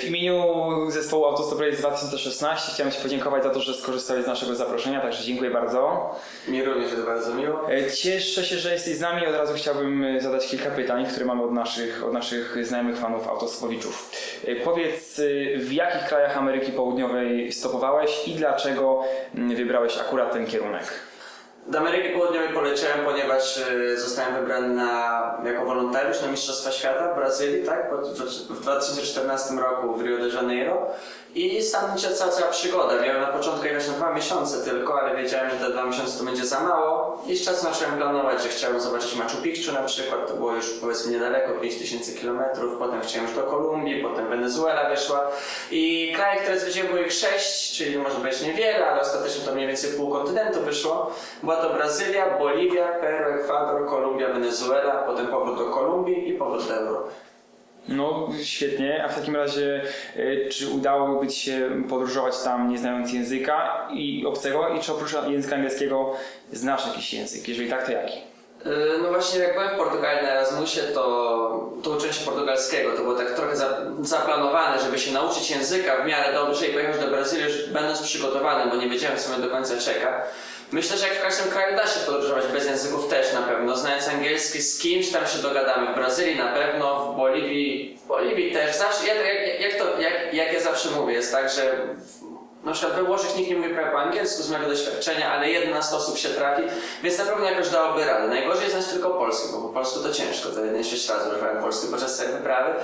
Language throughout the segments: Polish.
W imieniu zespołu Autostop Race 2016 chciałem Ci podziękować za to, że skorzystałeś z naszego zaproszenia, także dziękuję bardzo. Mi również jest bardzo miło. E, Cieszę się, że jesteś z nami. Od razu chciałbym e, zadać kilka pytań, które mamy od naszych, od naszych znajomych fanów autostopowiczów. E, Powiedz, w jakich krajach Ameryki Południowej stopowałeś i dlaczego mm, wybrałeś akurat ten kierunek? Do Ameryki Południowej poleciałem, ponieważ y, zostałem wybrany na, jako wolontariusz na Mistrzostwa Świata w Brazylii, tak? W, w, w 2014 roku w Rio de Janeiro. I stamtąd się cała, cała przygoda. Miałem na początku jechać na dwa miesiące tylko, ale wiedziałem, że te dwa miesiące to będzie za mało. I z czasem zacząłem planować, że chciałem zobaczyć Machu Picchu na przykład, to było już powiedzmy niedaleko, 5000 km. Potem chciałem już do Kolumbii, potem Wenezuela wyszła. I kraje, które zwiedziłem było ich sześć, czyli może być niewiele, ale ostatecznie to mniej więcej pół kontynentu wyszło. Była to Brazylia, Boliwia, Peru, Ekwador, Kolumbia, Wenezuela, potem powrót do Kolumbii i powrót do Europy. No świetnie, a w takim razie e, czy udałoby Ci się podróżować tam nie znając języka i obcego i czy oprócz języka angielskiego znasz jakiś język? Jeżeli tak, to jaki? Yy, No właśnie jak byłem w Portugalii na Erasmusie, to, to uczyłem się portugalskiego. To było tak trochę za, zaplanowane, żeby się nauczyć języka w miarę dobrze i pojechać do Brazylii już będąc przygotowany, bo nie wiedziałem co mnie do końca czeka. Myślę, że jak w każdym kraju da się podróżować bez języków też na pewno. Znając angielski z kimś tam się dogadamy. W Brazylii na pewno, w Boliwii, w Boliwii też. Zawsze, jak, jak, to, jak, jak ja zawsze mówię, jest tak, że na przykład we Włoszech nikt nie mówi prawie po angielsku z mojego doświadczenia, ale 11 osób się trafi, więc na pewno jakoś dałoby radę. Najgorzej znać tylko polski, bo po polsku to ciężko, to jedynie 6 razy używałem polski podczas całej wyprawy.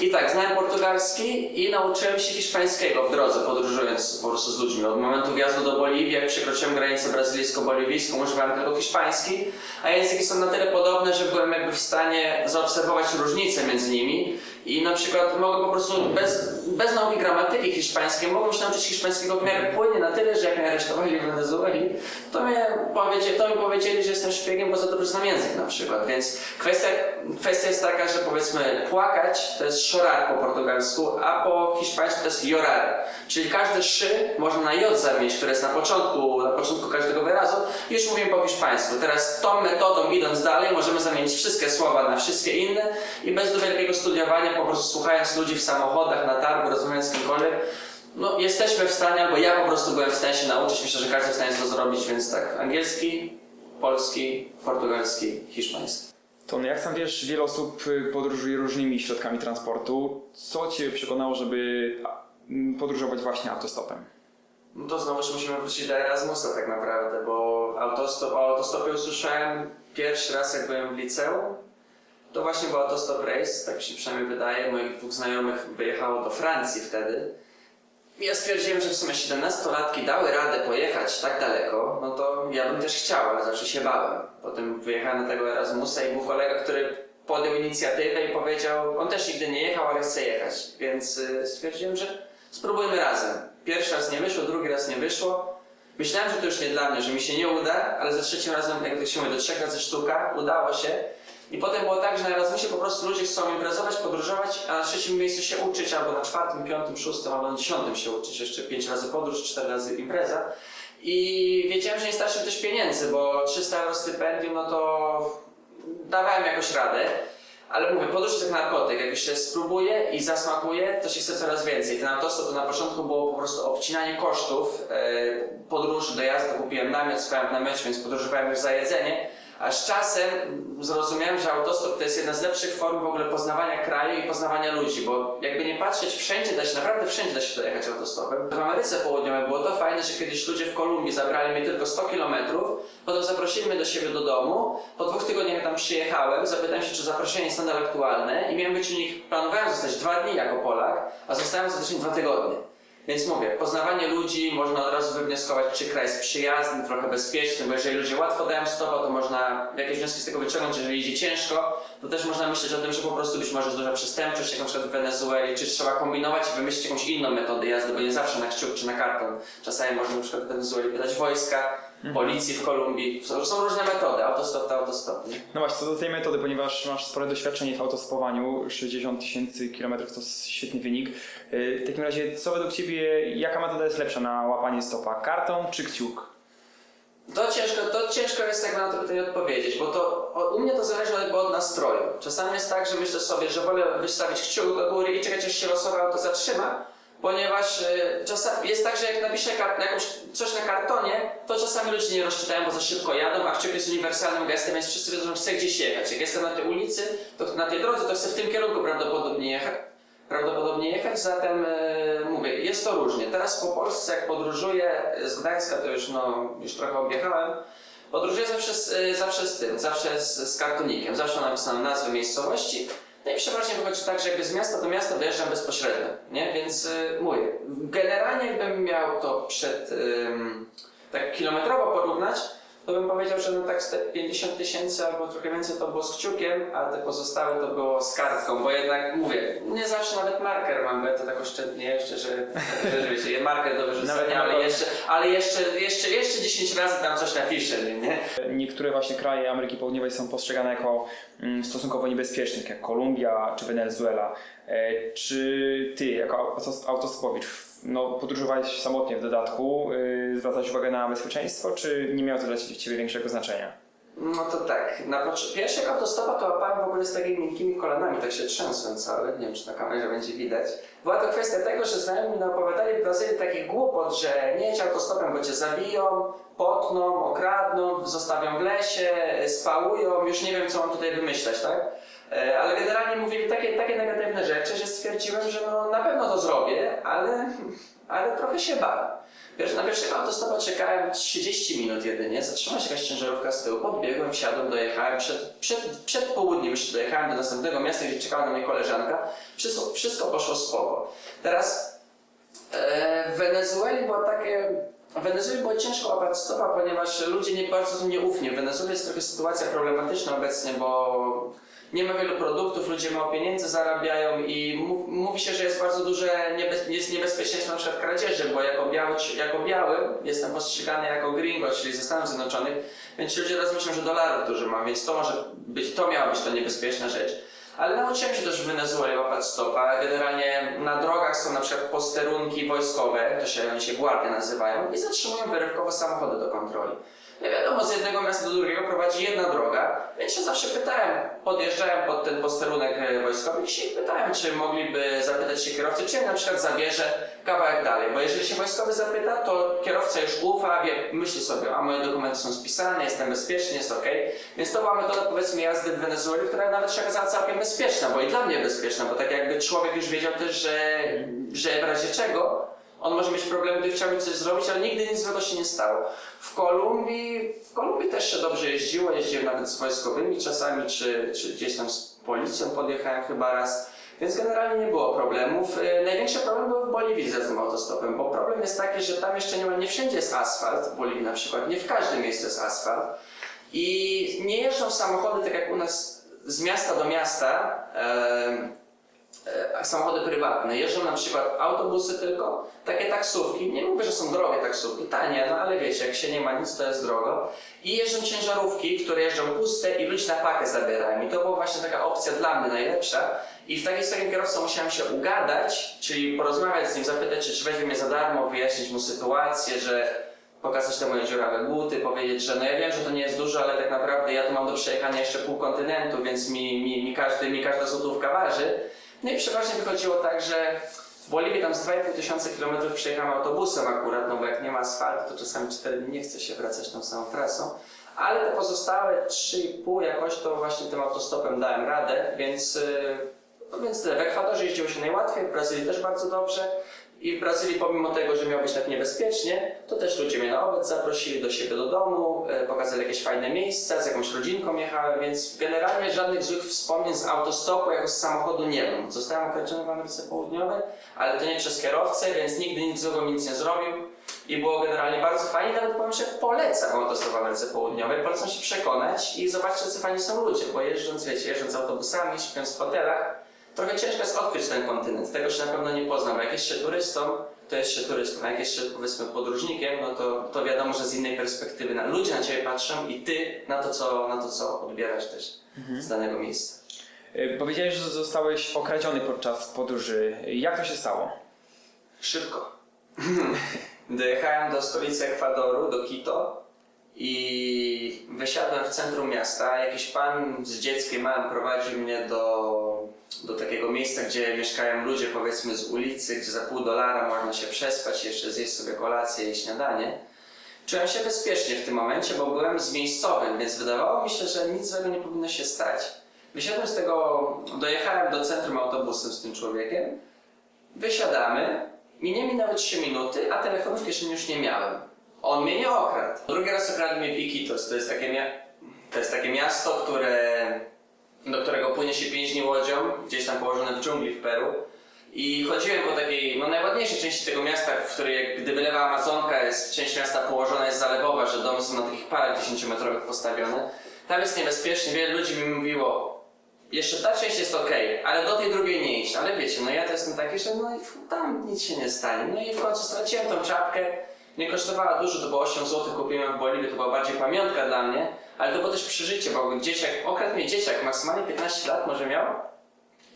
I tak, znałem portugalski i nauczyłem się hiszpańskiego w drodze, podróżując po prostu z ludźmi. Od momentu wjazdu do Boliwii, jak przekroczyłem granicę brazylijsko-boliwijską, używałem tylko hiszpański, a języki są na tyle podobne, że byłem jakby w stanie zaobserwować różnice między nimi i na przykład mogę po prostu bez, bez nauki gramatyki hiszpańskiej, mogłem się nauczyć hiszpańskiego w miarę płynnie na tyle, że jak mnie aresztowali w Wenezueli, to, to mi powiedzieli, że jestem szpiegiem, bo za dobrze znam język na przykład. Więc kwestia, kwestia jest taka, że powiedzmy płakać to jest chorar po portugalsku, a po hiszpańsku to jest llorar. Czyli każde szy można na j zamienić, które jest na początku, na początku każdego wyrazu już mówimy po hiszpańsku. Teraz tą metodą idąc dalej możemy zamienić wszystkie słowa na wszystkie inne i bez wielkiego studiowania, po prostu słuchając ludzi w samochodach, na targu, rozmawiając z kimkolwiek, no jesteśmy w stanie, albo ja po prostu byłem w stanie się nauczyć, myślę, że każdy w stanie to zrobić, więc tak, angielski, polski, portugalski, hiszpański. To jak sam wiesz, wiele osób y, podróżuje różnymi środkami transportu. Co Cię przekonało, żeby podróżować właśnie autostopem? No to znowuż musimy wrócić do Erasmusa tak naprawdę, bo autostop, o autostopie usłyszałem pierwszy raz jak byłem w liceum. To właśnie był autostop race, tak mi się przynajmniej wydaje. Moich dwóch znajomych wyjechało do Francji wtedy. Ja stwierdziłem, że w sumie 17-latki dały radę pojechać tak daleko, no to ja bym też chciał, ale zawsze się bałem. Potem wyjechałem na tego Erasmusa i był kolega, który podjął inicjatywę i powiedział, on też nigdy nie jechał, ale chce jechać. Więc y, stwierdziłem, że spróbujmy razem. Pierwszy raz nie wyszło, drugi raz nie wyszło. Myślałem, że to już nie dla mnie, że mi się nie uda, ale za trzecim razem, jak to się mówi, do trzech razy sztuka, udało się. I potem było tak, że na Erasmusie po prostu ludzie chcą imprezować, podróżować, a na trzecim miejscu się uczyć, albo na czwartym, piątym, szóstym, albo na dziesiątym się uczyć. Jeszcze pięć razy podróż, cztery razy impreza. I wiedziałem, że nie starczy też pieniędzy, bo 300 euro stypendium, no to dawałem jakoś radę. Ale mówię, podróż to jak narkotyk. Jak się spróbuje i zasmakuje, to się chce coraz więcej. Ten autostop to na początku było po prostu obcinanie kosztów e, podróży, dojazdu. Kupiłem namiot, spałem w namiocie, więc podróżowałem już za jedzenie. A z czasem zrozumiałem, że autostop to jest jedna z lepszych form w ogóle poznawania kraju i poznawania ludzi, bo jakby nie patrzeć, wszędzie da się, naprawdę wszędzie da się dojechać autostopem. W Ameryce Południowej było to fajne, że kiedyś ludzie w Kolumbii zabrali mnie tylko 100 km, potem zaprosili mnie do siebie do domu, po dwóch tygodniach tam przyjechałem, zapytałem się, czy zaproszenie jest nadal aktualne i miałem być u nich, planowałem zostać dwa dni jako Polak, a zostałem ostatecznie dwa tygodnie. Więc mówię, poznawanie ludzi, można od razu wywnioskować, czy kraj jest przyjazny, trochę bezpieczny, bo jeżeli ludzie łatwo dają stopa, to można jakieś wnioski z tego wyciągnąć, jeżeli idzie ciężko, to też można myśleć o tym, że po prostu być może jest duża przestępczość, jak na przykład w Wenezueli, czy trzeba kombinować i wymyślić jakąś inną metodę jazdy, bo nie zawsze na kciuk czy na karton. Czasami można na przykład w Wenezueli wydać wojska, policji w Kolumbii. Są, są różne metody, autostop to autostop. Nie? No właśnie, co do tej metody, ponieważ masz spore doświadczenie w autostopowaniu, 60 tysięcy kilometrów to świetny wynik. Y, W takim razie, co według Ciebie, jaka metoda jest lepsza na łapanie stopa? Karton czy kciuk? To ciężko, to ciężko jest tak na to pytanie odpowiedzieć, bo to u mnie to zależy jakby od nastroju. Czasami jest tak, że myślę sobie, że wolę wystawić kciuk do góry i czekać aż się losowe auto zatrzyma, ponieważ y, czasami jest tak, że jak napiszę jakąś, coś na kartonie, to czasami ludzie nie rozczytają, bo za szybko jadą, a kciuk jest uniwersalnym gestem, więc wszyscy wiedzą, że chcę gdzieś jechać. Jak jestem na tej ulicy, to na tej drodze, to chcę w tym kierunku prawdopodobnie jechać. Prawdopodobnie jechać, zatem e, mówię, jest to różnie. Teraz po Polsce, jak podróżuję z Gdańska, to już, no, już trochę objechałem, podróżuję zawsze z, e, zawsze z tym, zawsze z, z kartonikiem, zawsze napisałem nazwę miejscowości. No i przeważnie wychodzi tak, że jakby z miasta do miasta dojeżdżam bezpośrednio, nie? Więc y, mówię, generalnie jakbym miał to przed, ym, tak kilometrowo porównać, to bym powiedział, że no tak te 50 tysięcy albo trochę więcej to było z kciukiem, a te pozostałe to było z kartką, bo jednak mówię, nie zawsze nawet marker mam, bo ja to tak oszczędnie jeszcze, że, że wiecie, marker do wyrzucenia, ale jeszcze, ale jeszcze, jeszcze, jeszcze 10 razy tam coś napiszę, nie? Niektóre właśnie kraje Ameryki Południowej są postrzegane jako mm, stosunkowo niebezpieczne, tak jak Kolumbia czy Wenezuela. E, Czy ty, jako autos- autostopowicz, no, podróżowałeś samotnie w dodatku, yy, zwracałeś uwagę na bezpieczeństwo, czy nie miało to dla ciebie większego znaczenia? No to tak, na pierwszego autostopa to łapałem w ogóle z takimi miękkimi kolanami, tak się trzęsłem cały, nie wiem czy na kamerze będzie widać. Była to kwestia tego, że znajomi mi opowiadali w Brazylii takich głupot, że nie jedź autostopem, bo cię zabiją, potną, okradną, zostawią w lesie, spałują, już nie wiem co mam tutaj wymyślać, tak? E, Ale generalnie mówili takie, takie negatywne rzeczy, że stwierdziłem, że no, na pewno to zrobię, ale, ale trochę się bałem. Na pierwszego autostopa czekałem 30 minut jedynie, zatrzymała się jakaś ciężarówka z tyłu, podbiegłem, wsiadłem, dojechałem, przed, przed, przed południem jeszcze dojechałem do następnego miasta, gdzie czekała na mnie koleżanka, wszystko, wszystko poszło spoko. Teraz e, w Wenezueli było takie, w Wenezueli było ciężko łapać stopa, ponieważ ludzie nie bardzo są nieufni. W Wenezueli jest trochę sytuacja problematyczna obecnie, bo nie ma wielu produktów, ludzie mało pieniędzy zarabiają i mów, mówi się, że jest bardzo duże niebez, jest niebezpieczeństwo na przykład kradzieży, bo jako biały, jako biały jestem postrzegany jako gringo, czyli ze Stanów Zjednoczonych, więc ludzie teraz myślą, że dolarów dużo mam, więc to może być, to miała być to niebezpieczna rzecz. Ale nauczyłem się też w Wenezueli łapać stopa. Generalnie na drogach są na przykład posterunki wojskowe, to się, one się guardia nazywają, i zatrzymują wyrywkowo samochody do kontroli. Nie wiadomo, z jednego miasta do drugiego prowadzi jedna droga, więc się zawsze pytałem, podjeżdżałem pod ten posterunek e, wojskowy i się pytałem, czy mogliby zapytać się kierowcy, czy ja na przykład zabierze kawałek dalej, bo jeżeli się wojskowy zapyta, to kierowca już ufa, wie, myśli sobie, a moje dokumenty są spisane, jestem bezpieczny, jest ok. Więc to była metoda powiedzmy jazdy w Wenezueli, która nawet się okazała całkiem bezpieczna, bo i dla mnie bezpieczna, bo tak jakby człowiek już wiedział też, że, że w razie czego on może mieć problem, gdy chciałby coś zrobić, ale nigdy nic złego się nie stało. W Kolumbii, w Kolumbii też się dobrze jeździło, jeździłem nawet z wojskowymi czasami, czy, czy gdzieś tam z policją podjechałem chyba raz. Więc generalnie nie było problemów. E, Największy problem był w Boliwii z tym autostopem, bo problem jest taki, że tam jeszcze nie ma, nie wszędzie jest asfalt, w Boliwii na przykład, nie w każdym miejscu jest asfalt. I nie jeżdżą samochody tak jak u nas z miasta do miasta, e, samochody prywatne. Jeżdżą na przykład autobusy tylko, takie taksówki. Nie mówię, że są drogie taksówki, tanie, no ale wiecie, jak się nie ma nic, to jest drogo. I jeżdżą ciężarówki, które jeżdżą puste i ludzi na pakę zabierają. I to była właśnie taka opcja dla mnie najlepsza. I w takiej takim kierowcą musiałem się ugadać, czyli porozmawiać z nim, zapytać, czy weźmie mnie za darmo, wyjaśnić mu sytuację, że pokazać te moje dziurawe buty, powiedzieć, że no ja wiem, że to nie jest dużo, ale tak naprawdę ja tu mam do przejechania jeszcze pół kontynentu, więc mi, mi, mi, każdy, mi każda złotówka waży. No i przeważnie wychodziło tak, że w Boliwii tam z 2,5 tysiąca kilometrów przejechałem autobusem akurat, no bo jak nie ma asfaltu, to czasami 4 dni nie chce się wracać tą samą trasą. Ale te pozostałe 3,5 jakoś to właśnie tym autostopem dałem radę, więc, yy, no więc tyle. W Ekwadorze jeździło się najłatwiej, w Brazylii też bardzo dobrze. I w Brazylii, pomimo tego, że miało być tak niebezpiecznie, to też ludzie mnie na obiad zaprosili do siebie do domu, e, pokazali jakieś fajne miejsca, z jakąś rodzinką jechałem, więc generalnie żadnych złych wspomnień z autostopu jako z samochodu nie mam. Zostałem okradziony w Ameryce Południowej, ale to nie przez kierowcę, więc nigdy nic złego mi nic nie zrobił. I było generalnie bardzo fajnie, nawet powiem, że polecam autostop w Ameryce Południowej, polecam się przekonać i zobaczyć, co fajni są ludzie, bo jeżdżąc, wiecie, jeżdżąc autobusami, śpiąc w hotelach, Trochę ciężko jest odkryć ten kontynent, tego się na pewno nie poznam. Jak jest się turystą, to jest się turystą, a jak jest się powiedzmy podróżnikiem, no to, to wiadomo, że z innej perspektywy na, ludzie na ciebie patrzą i ty na to, co, na to, co odbierasz też z danego miejsca. Yy, Powiedziałeś, że zostałeś okradziony podczas podróży. Jak to się stało? Szybko. Dojechałem do stolicy Ekwadoru, do Quito i wysiadłem w centrum miasta. Jakiś pan z dzieckiem małym prowadził mnie do, do takiego miejsca, gdzie mieszkają ludzie powiedzmy z ulicy, gdzie za pół dolara można się przespać, jeszcze zjeść sobie kolację i śniadanie. Czułem się bezpiecznie w tym momencie, bo byłem z miejscowym, więc wydawało mi się, że nic złego nie powinno się stać. Wysiadłem z tego, dojechałem do centrum autobusem z tym człowiekiem, wysiadamy, minie mi nawet 3 minuty, a telefonu w kieszeni już nie miałem. On mnie nie okradł. Drugi raz okradł mnie Wikitos, to jest takie, to jest takie miasto, które, do którego płynie się 5 dni łodzią, gdzieś tam położone w dżungli w Peru. I chodziłem po takiej, no najładniejszej części tego miasta, w której jak gdy wylewa Amazonka, jest część miasta położona jest zalewowa, że domy są na takich parach 10-metrowych postawione. Tam jest niebezpiecznie, wiele ludzi mi mówiło, jeszcze ta część jest ok, ale do tej drugiej nie iść. Ale wiecie, no ja to jestem taki, że no i tam nic się nie stanie. No i w końcu straciłem tą czapkę. Nie kosztowała dużo, to było 8 zł, kupiłem w Boliwie, to była bardziej pamiątka dla mnie, ale to było też przeżycie, bo dzieciak, okradł mnie dzieciak, maksymalnie 15 lat może miał.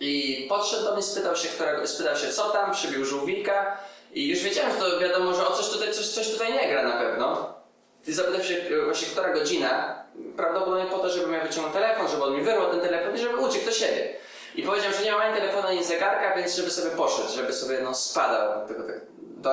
I podszedł do mnie, spytał się, którego, spytał się co tam, przybił żółwika i już wiedziałem, że to wiadomo, że o coś tutaj, coś, coś tutaj nie gra na pewno. I zapytał się e, właśnie, która godzina, prawdopodobnie po to, żebym ja wyciągnął telefon, żeby on mi wyrwał ten telefon i żeby uciekł do siebie. I powiedział, że nie ma ani telefonu, ani zegarka, więc żeby sobie poszedł, żeby sobie no, spadał tylko tak, do,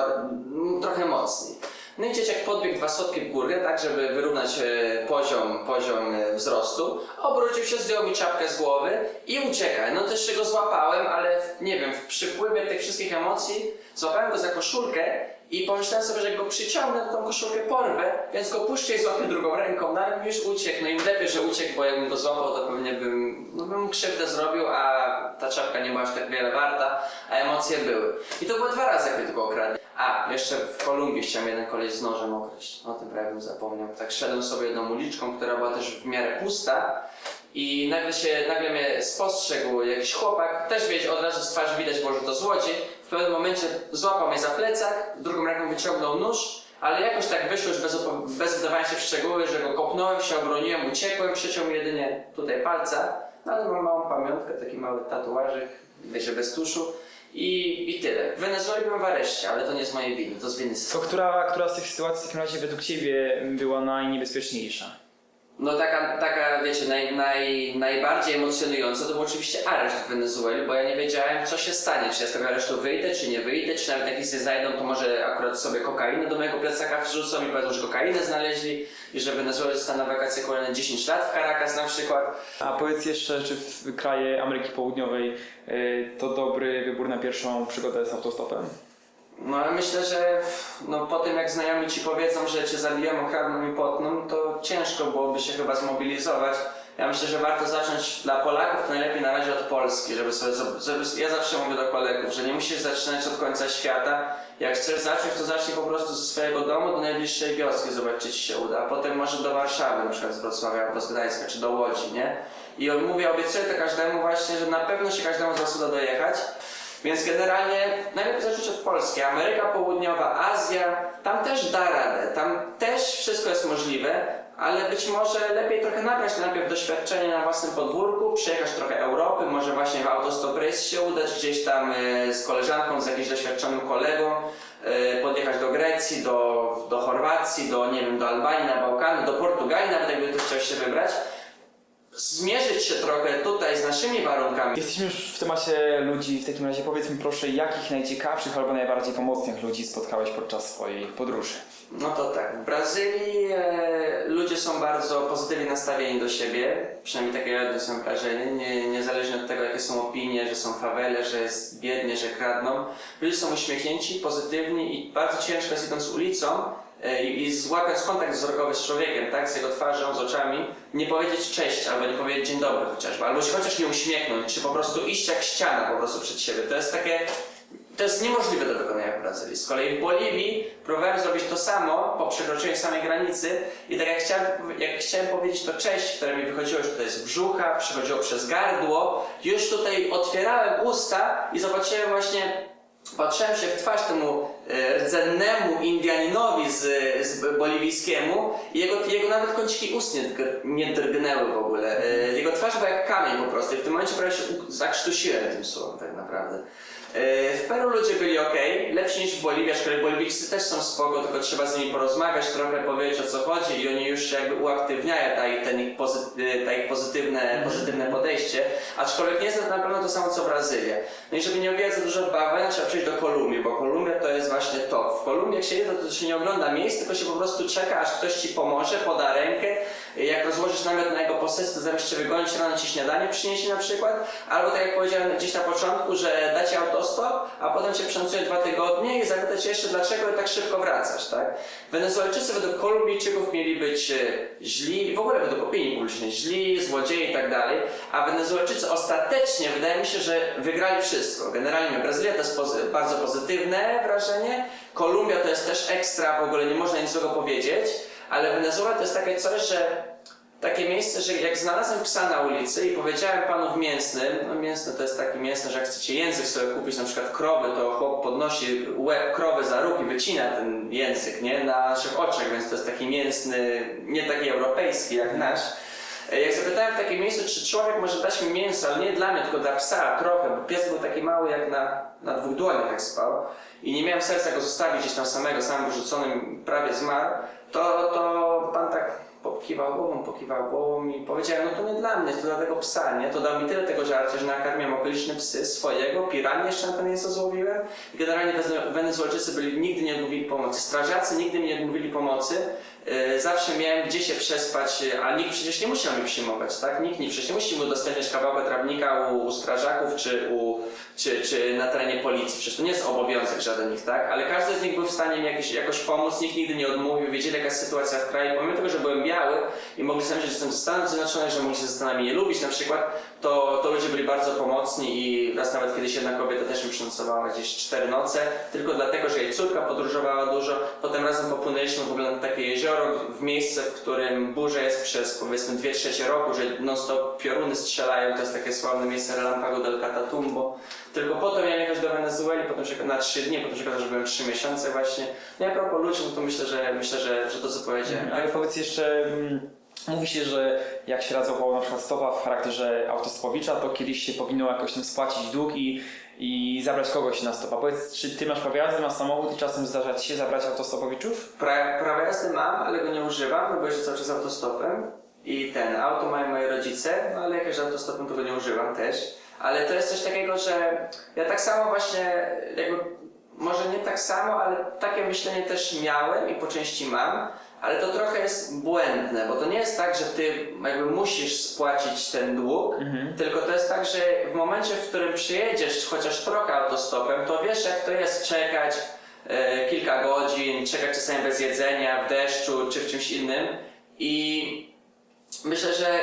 trochę mocniej. No i dzieciak podbiegł dwa schodki w górę, tak żeby wyrównać e, poziom, poziom e, wzrostu. Obrócił się, zdjął mi czapkę z głowy i ucieka. No też się go złapałem, ale nie wiem, w przypływie tych wszystkich emocji złapałem go za koszulkę i pomyślałem sobie, że jak go przyciągnę, to tą koszulkę porwę, więc go puszczę i złapię drugą ręką, no ale już uciekł. No i lepiej, że uciekł, bo jakbym go złapał, to pewnie bym, no bym krzywdę zrobił, a ta czapka nie była aż tak wiele warta, a emocje były. I to było dwa razy, jak mnie tylko okradli. A, jeszcze w Kolumbii chciałem jeden koleś z nożem okraść. O tym prawie bym zapomniał. Tak szedłem sobie jedną uliczką, która była też w miarę pusta i nagle się, nagle mnie spostrzegł jakiś chłopak, też wiedział, od razu z twarzy widać że to złodziej. W pewnym momencie złapał mnie za plecak, drugą ręką wyciągnął nóż, ale jakoś tak wyszło już bez, bez wdawania się w szczegóły, że go kopnąłem, się obroniłem, uciekłem, przyciął mi jedynie tutaj palca, no ale mam małą pamiątkę, taki mały tatuażyk, wiecie, bez tuszu i, i tyle. W Wenezueli byłem w areszcie, ale to nie z mojej winy, to z winy To systemu. która, która z tych sytuacji w takim razie według Ciebie była najniebezpieczniejsza? No taka, taka wiecie, naj, naj, najbardziej emocjonująca to był oczywiście areszt w Wenezueli, bo ja nie wiedziałem co się stanie, czy ja z tego aresztu wyjdę, czy nie wyjdę, czy nawet jak nie znajdą, to może akurat sobie kokainę do mojego plecaka wrzucą i powiedzą, że kokainę znaleźli i że Wenezuela zostanie na wakacje kolejne 10 lat w Caracas na przykład. A powiedz jeszcze, czy w kraje Ameryki Południowej y, to dobry wybór na pierwszą przygodę z autostopem? No ale myślę, że no, po tym jak znajomi ci powiedzą, że cię zabiją, okradną i potną, to ciężko byłoby się chyba zmobilizować. Ja myślę, że warto zacząć dla Polaków to najlepiej na razie od Polski, żeby sobie, żeby, ja zawsze mówię do kolegów, że nie musisz zaczynać od końca świata. Jak chcesz zacząć, to zacznij po prostu ze swojego domu do najbliższej wioski, zobacz czy ci się uda, a potem może do Warszawy, na przykład z Wrocławia albo z Gdańska, czy do Łodzi, nie? I mówię, obiecuję to każdemu właśnie, że na pewno się każdemu z was uda dojechać. Więc generalnie najlepiej zacząć od Polski. Ameryka Południowa, Azja, tam też da radę, tam też wszystko jest możliwe, ale być może lepiej trochę nabrać najpierw doświadczenie na własnym podwórku, przejechać trochę Europy, może właśnie w autostop race się udać, gdzieś tam e, z koleżanką, z jakimś doświadczonym kolegą, e, podjechać do Grecji, do, do Chorwacji, do nie wiem, do Albanii, na Bałkany, do Portugalii, nawet jakby tu chciał się wybrać. Zmierzyć się trochę tutaj z naszymi warunkami. Jesteśmy już w temacie ludzi, w takim razie powiedz mi proszę, jakich najciekawszych albo najbardziej pomocnych ludzi spotkałeś podczas swojej podróży? No to tak, w Brazylii e, ludzie są bardzo pozytywnie nastawieni do siebie, przynajmniej takie ja odniosłem wrażenie, nie, niezależnie od tego jakie są opinie, że są fawele, że jest biednie, że kradną. Ludzie są uśmiechnięci, pozytywni i bardzo ciężko jest idąc ulicą i, i złapać kontakt wzrokowy z człowiekiem, tak, z jego twarzą, z oczami, nie powiedzieć cześć albo nie powiedzieć dzień dobry chociażby, albo się chociaż nie uśmiechnąć, czy po prostu iść jak ściana po prostu przed siebie. To jest takie to jest niemożliwe do wykonania w Brazylii. Z kolei w Boliwii próbowałem zrobić to samo po przekroczeniu samej granicy i tak jak chciałem, jak chciałem powiedzieć to cześć, które mi wychodziło już tutaj z brzucha, przechodziło przez gardło, już tutaj otwierałem usta i zobaczyłem właśnie, patrzyłem się w twarz temu e, rdzennemu Indianinowi z, z boliwijskiemu i jego, jego nawet kąciki ust nie, drg- nie drgnęły w ogóle. E, Jego twarz była jak kamień po prostu i w tym momencie prawie się zakrztusiłem tym słowem tak naprawdę. E, W Peru ludzie byli ok, lepsi niż w Boliwii, aczkolwiek Boliwijczycy też są spoko, tylko trzeba z nimi porozmawiać, trochę powiedzieć o co chodzi i oni już jakby uaktywniają ta ich, ten ich, e, ta ich pozytywne, pozytywne podejście, aczkolwiek nie jest na pewno to samo co Brazylia. No i żeby nie owijać za dużo w bawełnę, trzeba przejść do Kolumbii, bo Kolumbia to jest właśnie to. W Kolumbii jak się jedzie, to się nie ogląda miejsc, tylko się po prostu czeka, aż ktoś ci pomoże, poda rękę, jak rozłożysz namiot na jego posesji, to zamiast cię wygonić, rano ci śniadanie przyniesie na przykład, albo tak jak powiedziałem gdzieś na początku, że da ci autostop, a potem cię przenosuje dwa tygodnie i zapyta cię jeszcze dlaczego tak szybko wracasz, tak? Wenezuelczycy według Kolumbijczyków mieli być e, źli, w ogóle według opinii publicznej, źli, złodzieje i tak dalej, a Wenezuelczycy ostatecznie, wydaje mi się, że wygrali wszystko. Generalnie Brazylia to jest pozy- bardzo pozytywne wrażenie, Kolumbia to jest też ekstra, w ogóle nie można nic złego powiedzieć, ale Wenezuela to jest takie coś, że takie miejsce, że jak znalazłem psa na ulicy i powiedziałem panu w mięsnym, no mięsny to jest taki mięsny, że jak chcecie język sobie kupić, na przykład krowy, to chłop podnosi łeb krowy za róg i wycina ten język, nie? Na naszych oczach, więc to jest taki mięsny, nie taki europejski jak nasz. E, Jak zapytałem w takim miejscu, czy człowiek może dać mi mięso, ale nie dla mnie, tylko dla psa, trochę, bo pies był taki mały, jak na, na dwóch dłoniach jak spał i nie miałem serca go zostawić gdzieś tam samego, sam był rzucony, prawie zmarł, to, to pan tak pokiwał głową, pokiwał głową i powiedziałem, no to nie dla mnie, to dla tego psa, nie? To dał mi tyle tego żarcia, że nakarmiłem okoliczne psy swojego, piranie jeszcze na to mięso złowiłem. I generalnie Wenezuelczycy byli, nigdy nie odmówili pomocy. Strażacy nigdy mi nie odmówili pomocy. Yy, zawsze miałem gdzie się przespać, yy, a nikt przecież nie musiał mi przyjmować, tak? Nikt nie, przecież nie musi mi udostępniać kawałka trawnika u, u strażaków czy, u, czy, czy na terenie policji. Przecież to nie jest obowiązek żaden ich, tak? Ale każdy z nich był w stanie mi jakoś, jakoś pomóc, nikt nigdy nie odmówił, wiedzieli jaka jest sytuacja w kraju. Pomimo tego, że byłem biały i mogli myśleć, że jestem ze Stanów Zjednoczonych, że mogli się ze Stanami nie lubić na przykład, to, to ludzie byli bardzo pomocni i raz nawet kiedyś jedna kobieta też mi przynocowała gdzieś cztery noce, tylko dlatego, że jej córka podróżowała dużo. Potem razem popłynęliśmy w ogóle na takie jezioro, w miejsce, w którym burza jest przez powiedzmy dwie trzecie roku, że non stop pioruny strzelają, to jest takie sławne miejsce Relampago del Catatumbo. Tylko potem miałem jechać do Wenezueli, potem się na trzy dni, potem się okazało, że byłem trzy miesiące właśnie. No a propos ludzi, no to myślę, że myślę, że, że to co powiedziałem. Ale powiedz jeszcze, mm, mówi się, że jak się złapało na przykład stopa w charakterze autostopowicza, to kiedyś się powinno jakoś tam spłacić dług i, i zabrać kogoś na stopa. Powiedz, czy ty masz prawo jazdy, masz samochód i czasem zdarza ci się zabrać autostopowiczów? Pra, prawo jazdy mam, ale go nie używam, bo jeżdżę cały czas autostopem. I ten, auto mają moi rodzice, no ale jak autostopem, to go nie używam też. Ale to jest coś takiego, że ja tak samo właśnie, jakby, może nie tak samo, ale takie myślenie też miałem i po części mam, ale to trochę jest błędne, bo to nie jest tak, że ty jakby musisz spłacić ten dług, tylko to jest tak, że w momencie, w którym przyjedziesz chociaż trochę autostopem, to wiesz jak to jest czekać, e, kilka godzin, czekać czasami bez jedzenia, w deszczu czy w czymś innym. I myślę, że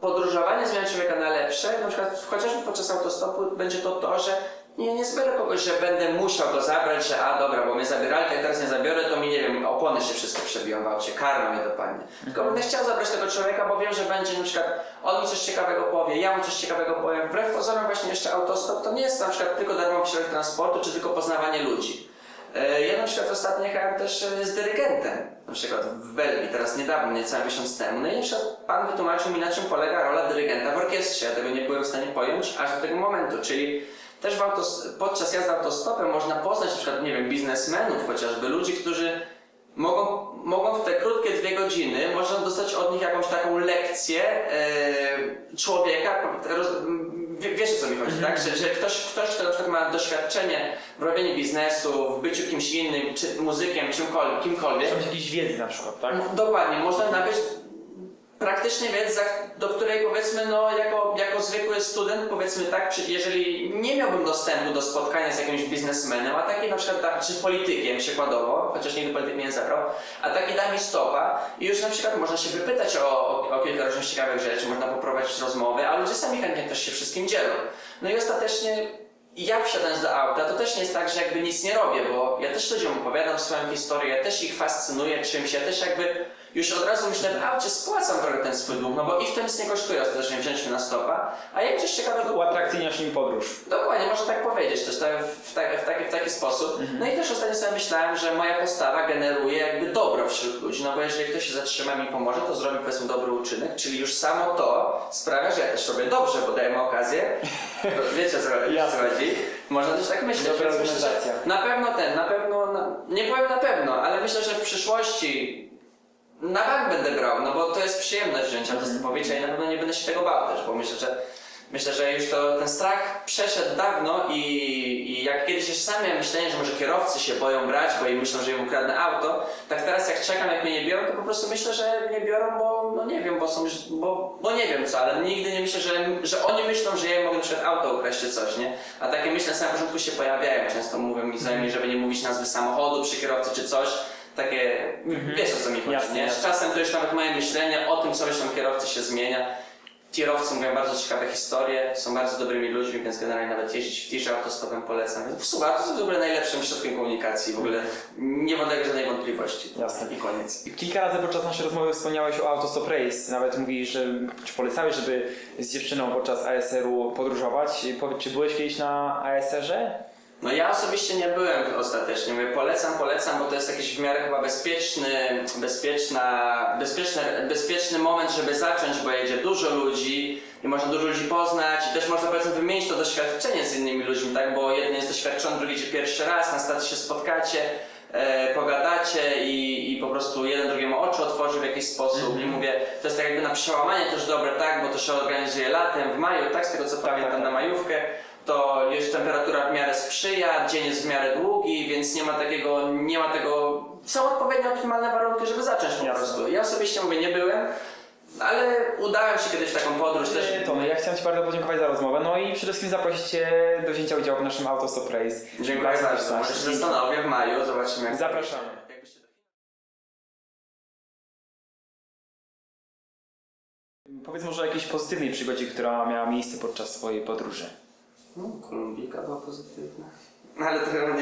podróżowanie zmienia człowieka na lepsze. Na przykład chociażby podczas autostopu będzie to to, że nie, nie zbiorę kogoś, że będę musiał go zabrać, że a dobra, bo mnie zabierali, to jak teraz nie zabiorę, to mi nie wiem, opony się wszystko przebiją w aucie, karma mnie dopadnie. Tylko będę chciał zabrać tego człowieka, bo wiem, że będzie na przykład on mi coś ciekawego powie, ja mu coś ciekawego powiem. Wbrew pozorom właśnie jeszcze autostop to nie jest na przykład tylko darmowy środek transportu, czy tylko poznawanie ludzi. E, Ja na przykład ostatnio jechałem też e, z dyrygentem, na przykład w Belgii, teraz niedawno, niecały miesiąc temu. No i na przykład pan wytłumaczył mi, na czym polega rola dyrygenta w orkiestrze. Ja tego nie byłem w stanie pojąć aż do tego momentu, czyli też w autos- podczas jazdy autostopem można poznać na przykład, nie wiem, biznesmenów chociażby, ludzi, którzy mogą, mogą w te krótkie dwie godziny, można dostać od nich jakąś taką lekcję e, człowieka, roz, wie, wiesz o co mi chodzi, tak? Że, że ktoś, ktoś, kto na przykład ma doświadczenie w robieniu biznesu, w byciu kimś innym, czy muzykiem, czymkolwiek, kimkolwiek, Czy masz jakieś wiedzy na przykład, tak? no, Dokładnie, można nabyć praktycznie wiedzę, za- do której powiedzmy, no jako, jako zwykły student, powiedzmy tak, jeżeli nie miałbym dostępu do spotkania z jakimś biznesmenem, a taki na przykład, da- czy politykiem przykładowo, chociaż nigdy polityk nie zabrał, a taki da mi stopa i już na przykład można się wypytać o, o, o kilka różnych ciekawych rzeczy, można poprowadzić rozmowy, a ludzie sami chętnie też się wszystkim dzielą. No i ostatecznie ja wsiadając do auta, to też nie jest tak, że jakby nic nie robię, bo ja też ludziom opowiadam swoją historię, ja też ich fascynuję czymś, ja też jakby już od razu myślę, w aucie spłacam trochę ten swój dług, no bo ich to nic nie kosztuje ostatecznie wziąć na stopa, a jak coś ciekawego Uatrakcyjniasz im podróż. Dokładnie, można tak powiedzieć też tak, w, ta, w, taki, w taki sposób. No i też ostatnio sobie myślałem, że moja postawa generuje jakby dobro wśród ludzi, no bo jeżeli ktoś się zatrzyma i mi pomoże, to zrobi powiedzmy dobry uczynek, czyli już samo to sprawia, że ja też robię dobrze, bo dajemy okazję. To Wiecie co chodzi? Można też tak myśleć. Dobra myślę. Na pewno ten, na pewno, na, nie powiem na pewno, ale myślę, że w przyszłości na bank będę brał, no bo to jest przyjemność wziąć autostopowicza i na pewno nie będę się tego bał też, bo myślę, że myślę, że już to ten strach przeszedł dawno i, i jak kiedyś jeszcze sam miałem myślenie, że może kierowcy się boją brać, bo im myślą, że im ukradnę auto, tak teraz jak czekam, jak mnie nie biorą, to po prostu myślę, że nie biorą, bo no nie wiem, bo są, już- bo, bo nie wiem co, ale nigdy nie myślę, że, że oni myślą, że ja mogę na przykład auto ukraść czy coś, nie? A takie myśli na samym początku się pojawiają, często mówią mi znajomi, żeby nie mówić nazwy samochodu przy kierowcy czy coś, takie, wiesz o co mi chodzi, Jasne, nie? jasne. Czasem to już nawet moje myślenie o tym, co myślą kierowcy się zmienia. Kierowcy mówią bardzo ciekawe historie, są bardzo dobrymi ludźmi, więc generalnie nawet jeździć w tirze autostopem polecam. W sumie to jest w ogóle najlepszym środkiem komunikacji, w ogóle nie podlega żadnej wątpliwości. Jasne. I koniec. Kilka razy podczas naszej rozmowy wspomniałeś o Autostop Race. Nawet mówisz, że czy polecałeś, żeby z dziewczyną podczas ASR-u podróżować. Powiedz, czy byłeś kiedyś na ASR-ze? No ja osobiście nie byłem ostatecznie. Mówię, polecam, polecam, bo to jest jakiś w miarę chyba bezpieczny, bezpieczna, bezpieczny, bezpieczny moment, żeby zacząć, bo jedzie dużo ludzi i można dużo ludzi poznać i też można powiedzmy wymienić to doświadczenie z innymi ludźmi, tak? Bo jeden jest doświadczony, drugi idzie pierwszy raz, na stacji się spotkacie, e, pogadacie i, i po prostu jeden drugiemu oczy otworzy w jakiś sposób i mówię, to jest tak jakby na przełamanie też dobre, tak? Bo to się organizuje latem, w maju, tak? Z tego co pamiętam na majówkę to już temperatura w miarę sprzyja, dzień jest w miarę długi, więc nie ma takiego, nie ma tego, są odpowiednio optymalne warunki, żeby zacząć po prostu. Ja osobiście mówię, nie byłem, ale udałem się kiedyś w taką podróż też. To ja chciałem Ci bardzo podziękować za rozmowę. No i przede wszystkim zaprosić Cię do wzięcia udziału w naszym Autostop Race. Dziękuję bardzo. Może się zastanowię w maju, zobaczymy jak Zapraszamy. Powiedz może o jakiejś pozytywnej przygodzie, która miała miejsce podczas swojej podróży. No, Kolumbika była pozytywna. No ale to nie,